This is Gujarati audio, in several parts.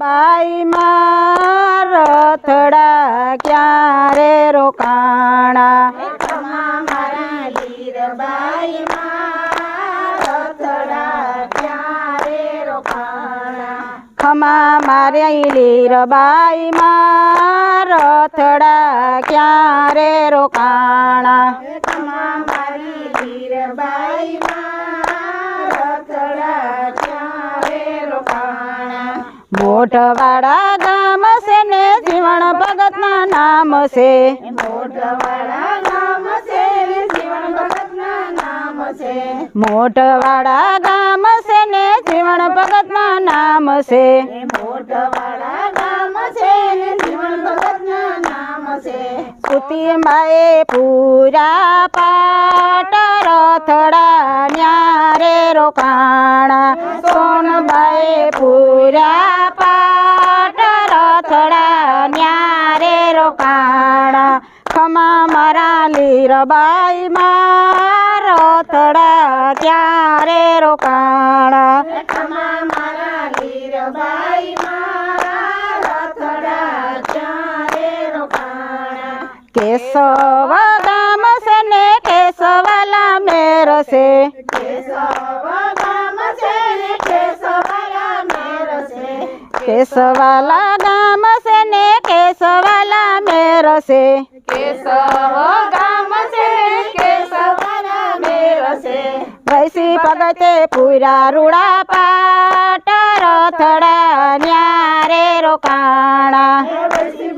બાઈ માં રથડા ક્યારે રોકાણા? ખમા મારા લીરબાઈ માં રથડા ક્યારે રોકાણા? ખમા મારે લીરબાઈ માં મોઢવાડા ગામ છે ને જીવણ ભગતના નામ છે. મોઢવાડા ગામ છે જીવન ભગતના નામ છે. મોઢવાડા ગામ છે ને જીવણ ભગતના નામ છે. એ મોઢવાડા ગામ છે ને નામ છે. કુતિંબાએ પૂરા પાટ રથડા ન્યારે રોકાણા. સોનબાએ પૂરા ખમા મારા લીરબાઈ માં રથડા ક્યારે રોકાણા ખમા મારા લીરબાઈ માં રથડા ચારે રોકાણા કેશવ ગામ છે ને કેશવાલા મેર છે કેશવ ગામ છે કેશવ મેર છે? વૈસી પગતે પૂરા રૂડા પાટ રથડા ન્યારે રોકાણા. હે વૈસી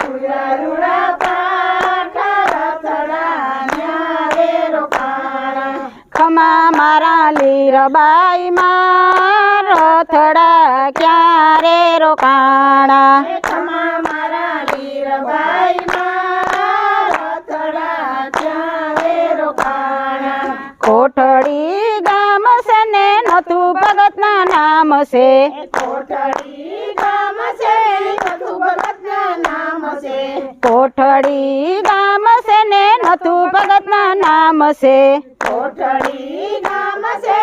પૂરા રૂડા પાઠ રથડા ન્યારે રોકાણા. ખમા મારા લીરબાઈ માં રથડા ક્યારે રોકાણા? ખમા મારા લીરબાઈ ને નથુ ભગતના નામ છે કોઠડી ગામ છે કથુ ભગતના નામ છે કોઠડી ગામ છે ને નથુ ભગતના નામ છે કોઠડી ગામ છે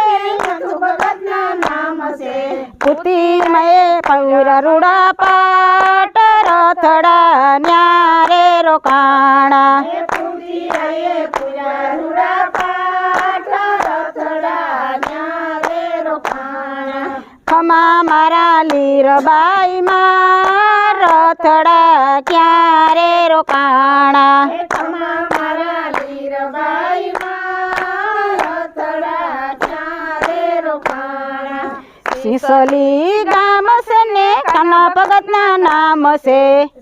કથુ ભગતના નામ છે કુતિમયે પૌર રૂડા પાટ રથડા ન્યારે રોકાણા હે પૂરી રહીએ પૂરા રૂડા પાઠ રથડા ન્યારે રોકાણા ખમા મારા લીરબાઈ માં રથડા ક્યારે રોકાણા? મારા લીરબાઈ સિસલી ગામ છે ને કાના ભગતના નામ છે.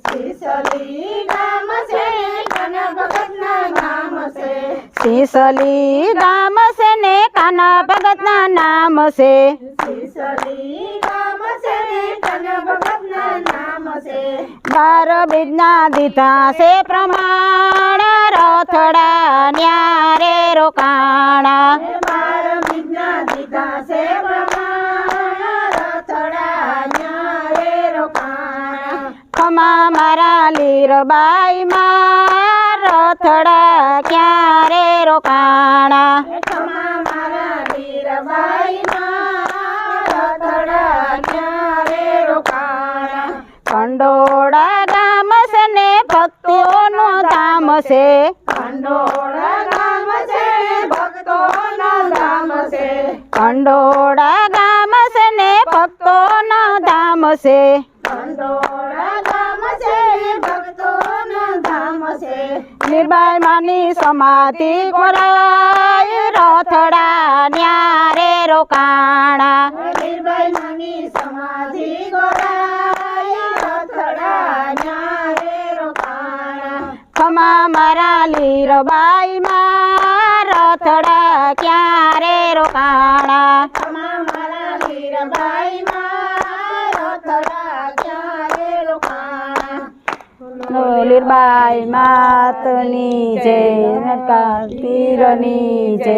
સિસલી ગામ છે કન ભગતના નામ છે. સિસલી ગામ છે ને કાના ભગતના નામ છે. સિસલી ગામ છે કન ભગતના નામ છે બાર બીજના દીધા છે પ્રમાણ રથડા ન્યારે રોકાણા. બાર બીજના દીધા છે રથડા ન્યારે રોકાણા. ખમા મારા લીરબાઈ માં રથડા ક્યારે રોકાણા? ખમા મારા વીરબાઈ માં રથડા ન્યારે રોકાણા? કંડોળા ગામ છે ને ભક્તોનું ધામ છે કંડોળા ગામ છે ભક્તોના ધામ છે કંડોળા ગામ છે ને ભક્તોના ધામ છે કંડોળા ગામ છે ભક્તોના ધામ છે નિર્બાઈ માની સમાધિ કોરાય રથડા ન્યારે રોકાણા. નિર્ભય નાની સમાધિ ગોરાઈ રથડા ન્યારે રોકાણા ખમા મારા લીરબાઈ માં રથડા ક્યારે રોકાણા ખમા મારા લીરબાઈ માં રથડા ક્યારે રોકાણા લીરબાઈ માતની જય નટકા પીરની જય